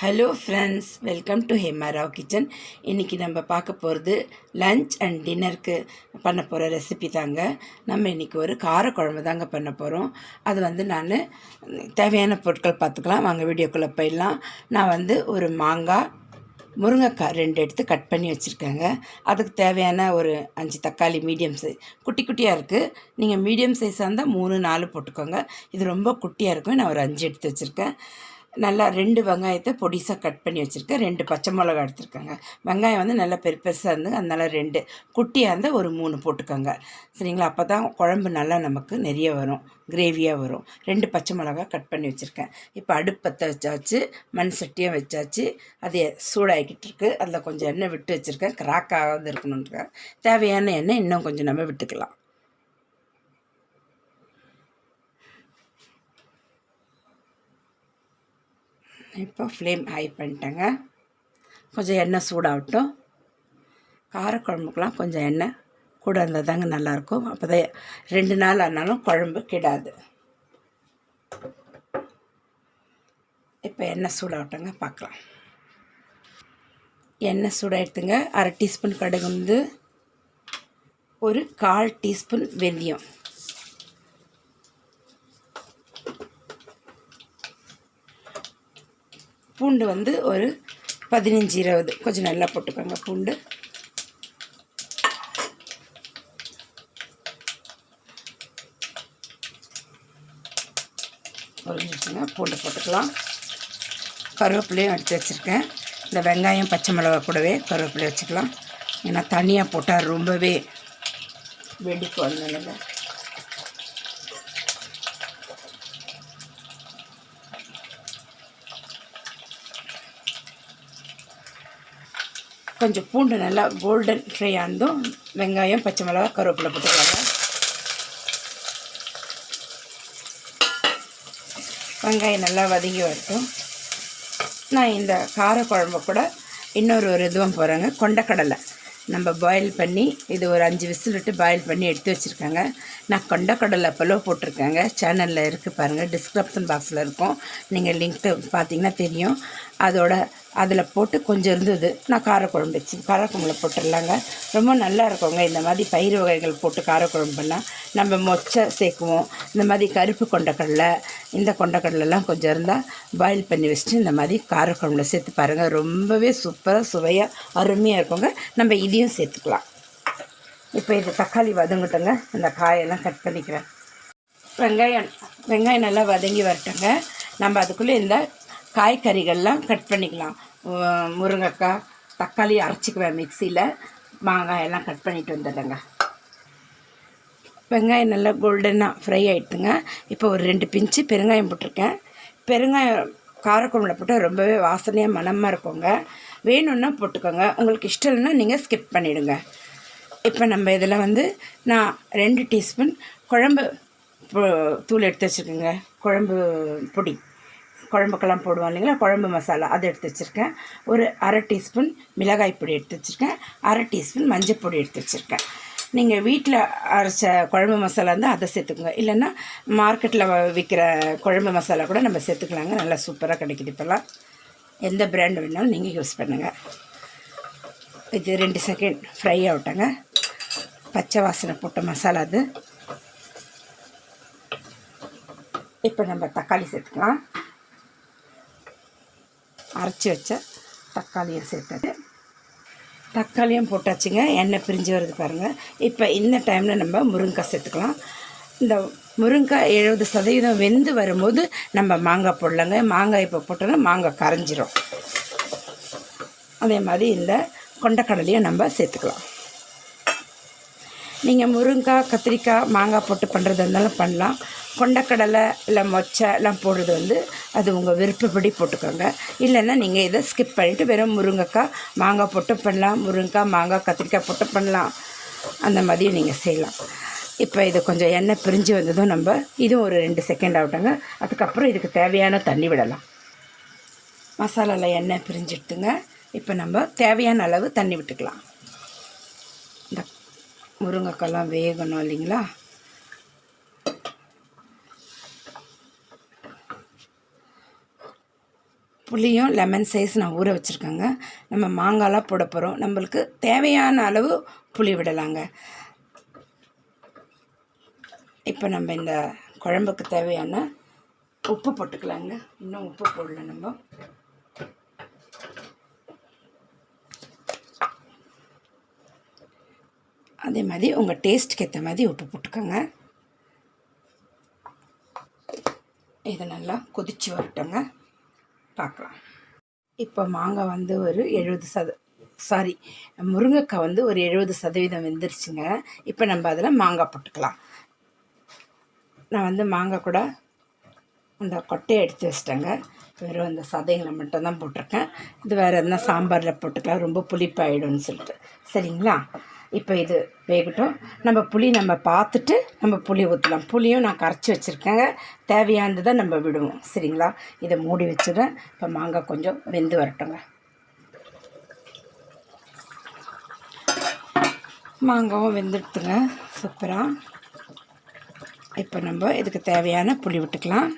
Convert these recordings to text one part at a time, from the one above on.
Hello friends welcome to Hemarao kitchen இன்றைக்கி நம்ம பார்க்க போகிறது லஞ்ச் அண்ட் டின்னருக்கு பண்ண போகிற ரெசிபி தாங்க. நம்ம இன்றைக்கி ஒரு காரக்குழம்பு தாங்க பண்ண போகிறோம் அது வந்து நான் தேவையான பொருட்கள் பார்த்துக்கலாம். வாங்க வீடியோக்குள்ளே போயிடலாம். நான் வந்து ஒரு மாங்காய் முருங்கைக்காய் ரெண்டு எடுத்து கட் பண்ணி வச்சுருக்கேங்க. அதுக்கு தேவையான ஒரு அஞ்சு தக்காளி மீடியம் சைஸ் குட்டி குட்டியாக இருக்குது நீங்கள் மீடியம் சைஸாக இருந்தால் மூணு நாலு போட்டுக்கோங்க. இது ரொம்ப குட்டியாக இருக்கும். நான் ஒரு அஞ்சு எடுத்து வச்சுருக்கேன். நல்லா ரெண்டு வெங்காயத்தை பொடிசாக கட் பண்ணி வச்சுருக்கேன். ரெண்டு பச்சை மிளகா எடுத்துருக்கேங்க. வெங்காயம் வந்து நல்லா பெரு பெருசாக அதனால் ரெண்டு. குட்டியாக இருந்தால் ஒரு மூணு போட்டுக்கோங்க. சரிங்களா? அப்போ தான் குழம்பு நல்லா நமக்கு நிறைய வரும். கிரேவியாக வரும். ரெண்டு பச்சை மிளகா கட் பண்ணி வச்சுருக்கேன். இப்போ அடுப்பத்தை வச்சாச்சு மண் சட்டியும் வச்சாச்சு. அது சூடாகிக்கிட்டு இருக்குது அதில் கொஞ்சம் எண்ணெய் விட்டு வச்சுருக்கேன். கிராக் ஆகாது இருக்கணுன்ற தேவையான எண்ணெய் இன்னும் கொஞ்சம் நம்ம விட்டுக்கலாம். இப்போ ஃப்ளேம் ஹை பண்ணிட்டேங்க. கொஞ்சம் எண்ணெய் சூடாகட்டும். காரக்குழம்புக்கெலாம் கொஞ்சம் எண்ணெய் கூட இருந்தால் தாங்க நல்லாயிருக்கும். அப்போ தான் ரெண்டு நாள் ஆனாலும் குழம்பு கிடாது. இப்போ எண்ணெய் சூடாகட்டுங்க பார்க்கலாம். எண்ணெய் சூடாகிடுத்துங்க அரை டீஸ்பூன் கடுகு வந்து ஒரு கால் டீஸ்பூன் வெந்தயம். பூண்டு வந்து ஒரு பதினஞ்சு இருபது. கொஞ்சம் நல்லா போட்டுக்கோங்க பூண்டு. ஒரு நிமிஷங்க பூண்டு போட்டுக்கலாம். கருவேப்பிலையும் எடுத்து வச்சுருக்கேன். இந்த வெங்காயம் பச்சை மிளகா கூடவே கருவேப்பிலை வச்சுக்கலாம். ஏன்னா தனியாக போட்டால் ரொம்பவே வெடிக்கும் அதனால கொஞ்சம் பூண்டு நல்லா கோல்டன் ஃப்ரை ஆனதும் வெங்காயம் பச்சை மிளகா கருவேப்பிலை போட்டுக்கோங்க. வெங்காயம் நல்லா வதங்கி வரட்டும். நான் இந்த காரக்குழம்பு கூட இன்னொரு ஒரு இதுவும் போகிறேங்க கொண்டக்கடலை. நம்ம பாயில் பண்ணி இது ஒரு அஞ்சு விசில் விட்டு பாயில் பண்ணி எடுத்து வச்சுருக்காங்க. நான் கொண்டக்கடலை பலோ போட்டிருக்கேங்க. சேனலில் இருக்குது பாருங்கள் டிஸ்கிரிப்ஷன் பாக்ஸில் இருக்கும். நீங்கள் லிங்க்கு பார்த்தீங்கன்னா தெரியும். அதோட அதில் போட்டு கொஞ்சம் இருந்தது. நான் காரக்குழம்பு வச்சு காரக்குழம்புல போட்டுடலாங்க. ரொம்ப நல்லா இருக்குங்க. இந்த மாதிரி பயிர் வகைகள் போட்டு காரக்குழம்பு பண்ணால் நம்ம மொச்சை சேர்க்குவோம். இந்த மாதிரி கருப்பு கொண்டக்கடலை இந்த கொண்டக்கடலைலாம் கொஞ்சம் இருந்தால் பாயில் பண்ணி வச்சுட்டு இந்த மாதிரி காரக்குழம்புல சேர்த்து பாருங்கள் ரொம்பவே சூப்பராக சுவையாக அருமையாக இருக்குங்க. நம்ம இதையும் சேர்த்துக்கலாம். இப்போ இது தக்காளி வதங்கட்டுங்க. இந்த காயெல்லாம் கட் பண்ணிக்கிறேன். வெங்காயம் வெங்காயம் நல்லா வதங்கி வரட்டுங்க. நம்ம அதுக்குள்ளே இந்த காய்கறிகள்லாம் கட் பண்ணிக்கலாம். முருங்கைக்காய் தக்காளி அரைச்சிக்குவேன் மிக்சியில். மாங்காய் எல்லாம் கட் பண்ணிட்டு வந்துடுறேங்க. வெங்காயம் நல்லா கோல்டனாக ஃப்ரை ஆகிட்டுங்க இப்போ ஒரு ரெண்டு பிஞ்சு பெருங்காயம் போட்டிருக்கேன். பெருங்காயம் காரக்குழம்புல போட்டால் ரொம்பவே வாசனையாக மனமாக இருக்குங்க. வேணும்னா போட்டுக்கோங்க. உங்களுக்கு இஷ்டம் இல்லைன்னா நீங்கள் ஸ்கிப் பண்ணிவிடுங்க இப்போ நம்ம இதில் வந்து நான் ரெண்டு டீஸ்பூன் குழம்பு தூள் எடுத்து வச்சுருக்கேங்க. குழம்பு பொடி. குழம்புக்கெல்லாம் போடுவோம் இல்லைங்களா? குழம்பு மசாலா அதை எடுத்து வச்சுருக்கேன். ஒரு அரை டீஸ்பூன் மிளகாய் பொடி எடுத்து வச்சுருக்கேன். அரை டீஸ்பூன் மஞ்சள் பொடி எடுத்து வச்சுருக்கேன். நீங்கள் வீட்டில் அரைச்ச குழம்பு மசாலா இருந்தால் அதை சேர்த்துக்கோங்க. இல்லைன்னா மார்க்கெட்டில் விற்கிற குழம்பு மசாலா கூட நம்ம சேர்த்துக்கலாங்க. நல்லா சூப்பராக கிடைக்கிது இப்போல்லாம். எந்த பிராண்ட் வேணாலும் நீங்கள் யூஸ் பண்ணுங்கள் இது ரெண்டு செகண்ட் ஃப்ரை ஆகட்டாங்க. பச்சை வாசனை போட்ட மசாலா அது. இப்போ நம்ம தக்காளி சேர்த்துக்கலாம். அரைச்சி வச்ச தக்காளியும் சேர்த்தது தக்காளியும் போட்டாச்சுங்க. எண்ணெய் பிரிஞ்சு வருது பாருங்கள் இப்போ இந்த டைமில் நம்ம முருங்கைக்காய் சேர்த்துக்கலாம். இந்த முருங்கைக்காய் எழுபது சதவீதம் வெந்து வரும்போது நம்ம மாங்காய் போடலாங்க. மாங்காய் இப்போ போட்டோன்னா மாங்காய் கரைஞ்சிரும். அதே மாதிரி இந்த கொண்டக்கடலையும் நம்ம சேர்த்துக்கலாம். நீங்கள் முருங்காய் கத்திரிக்காய் மாங்காய் போட்டு பண்ணுறது இருந்தாலும் பண்ணலாம். கொண்டக்கடலை இல்லை மொச்சை எல்லாம் போடுறது வந்து அது உங்கள் விருப்பப்படி போட்டுக்கோங்க. இல்லைன்னா நீங்கள் இதை ஸ்கிப் பண்ணிவிட்டு வெறும் முருங்கைக்காய் மாங்காய் போட்டு பண்ணலாம். முருங்கைக்காய் மாங்காய் கத்திரிக்காய் போட்டு பண்ணலாம். அந்த மாதிரியும் நீங்கள் செய்யலாம். இப்போ இது கொஞ்சம் எண்ணெய் பிரிஞ்சு வந்ததும் நம்ம இதுவும் ஒரு ரெண்டு செகண்ட் ஆகட்டோங்க. அதுக்கப்புறம் இதுக்கு தேவையான தண்ணி விடலாம். மசாலாவில் எண்ணெய் பிரிஞ்சுட்டுங்க இப்போ நம்ம தேவையான அளவு தண்ணி விட்டுக்கலாம். இந்த முருங்கைக்காய்லாம் வேகணும் இல்லைங்களா? புளியும் லெமன் சைஸ் நான் ஊற வச்சுருக்கேங்க. நம்ம மாங்காய்லாம் போட போகிறோம் நம்மளுக்கு தேவையான அளவு புளி விடலாங்க. இப்போ நம்ம இந்த குழம்புக்கு தேவையான உப்பு போட்டுக்கலாங்க. இன்னும் உப்பு போடல நம்ம. அதே மாதிரி உங்கள் டேஸ்ட்டுக்கு ஏற்ற மாதிரி உப்பு போட்டுக்கோங்க. இதை நல்லா கொதிச்சு வரட்டுங்க. பார்க்கலாம். இப்போ மாங்காய் வந்து ஒரு எழுபது சத சாரி முருங்கைக்காய் வந்து ஒரு எழுபது சதவீதம் வெந்துருச்சுங்க. இப்போ நம்ம அதில் மாங்காய் போட்டுக்கலாம். நான் வந்து மாங்காய் கூட அந்த கொட்டையை எடுத்து வச்சிட்டேங்க. வெறும் அந்த சதைகளை மட்டும்தான் போட்டிருக்கேன். இது வேறு எதுனா சாம்பாரில் போட்டுக்கலாம். ரொம்ப புளிப்பாயிடும்னு சொல்லிட்டு. சரிங்களா? இப்போ இது வேகட்டும். நம்ம புளி நம்ம பார்த்துட்டு நம்ம புளி ஊற்றலாம் புளியும் நான் கரைச்சி வச்சுருக்கேங்க. தான் நம்ம விடுவோம். சரிங்களா? இதை மூடி வச்சுடுறேன். இப்போ மாங்காய் கொஞ்சம் வெந்து வரட்டுங்க. மாங்காவும் வெந்துடுத்துங்க சூப்பராக இப்போ நம்ம இதுக்கு தேவையான புளி விட்டுக்கலாம்.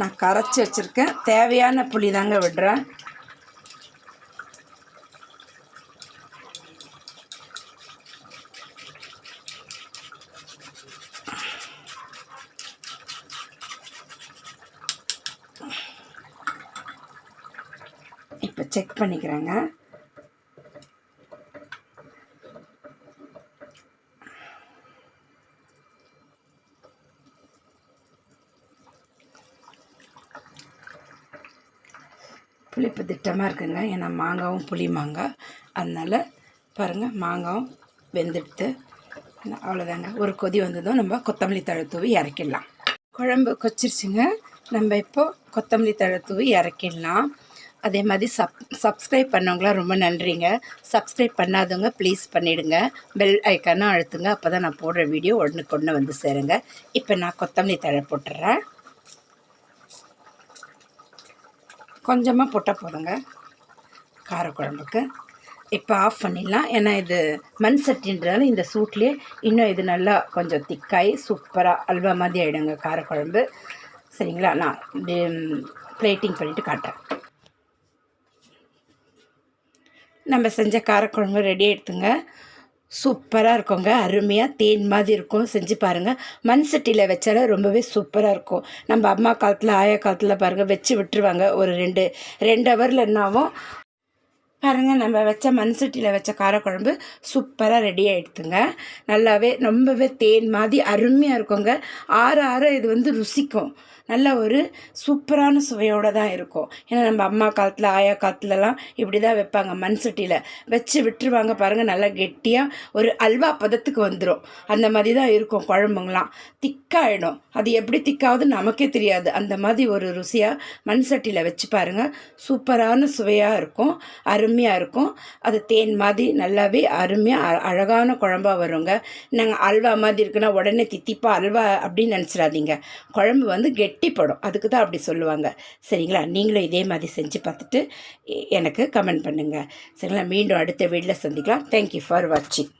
நான் கரைச்சி வச்சுருக்கேன். தேவையான புளி தாங்க விடுறேன். இப்போ செக் பண்ணிக்கிறேங்க. புளிப்பு திட்டமாக இருக்குங்க. ஏன்னா மாங்காவும் புளி மாங்காய் அதனால் பாருங்கள் மாங்காவும் வெந்துடுத்து. அவ்வளோதாங்க ஒரு கொதி வந்ததும் நம்ம கொத்தமல்லி தழை தூவி இறக்கிடலாம். குழம்பு கொச்சிருச்சுங்க. நம்ம இப்போது கொத்தமல்லி தழை தூவி இறக்கிடலாம். அதே மாதிரி சப் சப்ஸ்கிரைப் பண்ணவங்களாம் ரொம்ப நன்றிங்க. சப்ஸ்கிரைப் பண்ணாதவங்க ப்ளீஸ் பண்ணிவிடுங்க பெல் ஐக்கானும் அழுத்துங்க. அப்போ தான் நான் போடுற வீடியோ உடனுக்கு ஒன்று வந்து சேருங்க. இப்போ நான் கொத்தமல்லி தழை போட்டுறேன். கொஞ்சமாக போட்டால் போதுங்க. காரக்குழம்புக்கு. இப்போ ஆஃப் பண்ணிடலாம். ஏன்னா இது மண் சட்டின்றதால இந்த சூட்லேயே இன்னும் இது நல்லா கொஞ்சம் திக்காகி சூப்பராக அல்வா மாதிரி ஆகிடுங்க காரக்குழம்பு. சரிங்களா? நான் பிளேட்டிங் பண்ணிவிட்டு காட்டேன் நம்ம செஞ்ச காரக்குழம்பு ரெடி எடுத்துங்க. சூப்பராக இருக்குங்க. அருமையாக தேன் மாதிரி இருக்கும். செஞ்சு பாருங்கள் மண் சட்டியில் வச்சாலும் ரொம்பவே சூப்பராக இருக்கும். நம்ம அம்மா காலத்தில் ஆயா காலத்தில் பாருங்கள் வச்சு விட்டுருவாங்க. ஒரு ரெண்டு ரெண்டு ஹவரில் என்னாவும் பாருங்கள் நம்ம வச்ச மண் சட்டியில் வச்ச காரக்குழம்பு சூப்பராக ரெடி ஆகிடுதுங்க நல்லாவே ரொம்பவே தேன் மாதிரி அருமையாக இருக்குங்க. ஆற ஆற இது வந்து ருசிக்கும். நல்ல ஒரு சூப்பரான சுவையோடு தான் இருக்கும். ஏன்னா நம்ம அம்மா காலத்தில் ஆயா காலத்துலலாம் இப்படி தான் வைப்பாங்க மண் சட்டியில். வச்சு விட்டுருவாங்க பாருங்கள் நல்லா கெட்டியாக ஒரு அல்வா பதத்துக்கு வந்துடும் அந்த மாதிரி தான் இருக்கும் குழம்புங்களாம் திக்காயிடும். அது எப்படி திக்காவது நமக்கே தெரியாது. அந்த மாதிரி ஒரு ருசியாக மண் சட்டியில் வச்சு பாருங்கள் சூப்பரான சுவையாக இருக்கும். அரு அருமையாக இருக்கும். அது தேன் மாதிரி நல்லாவே அருமையாக அழகான குழம்பாக வருங்க. நாங்கள் அல்வா மாதிரி இருக்குன்னா உடனே தித்திப்பா அல்வா அப்படின்னு நினச்சிடாதீங்க. குழம்பு வந்து கெட்டிப்படும். அதுக்கு தான் அப்படி சொல்லுவாங்க. சரிங்களா? நீங்களும் இதே மாதிரி செஞ்சு பார்த்துட்டு எனக்கு கமெண்ட் பண்ணுங்கள் சரிங்களா? மீண்டும் அடுத்த வீட்டில் சந்திக்கலாம். தேங்க்யூ ஃபார் வாட்சிங்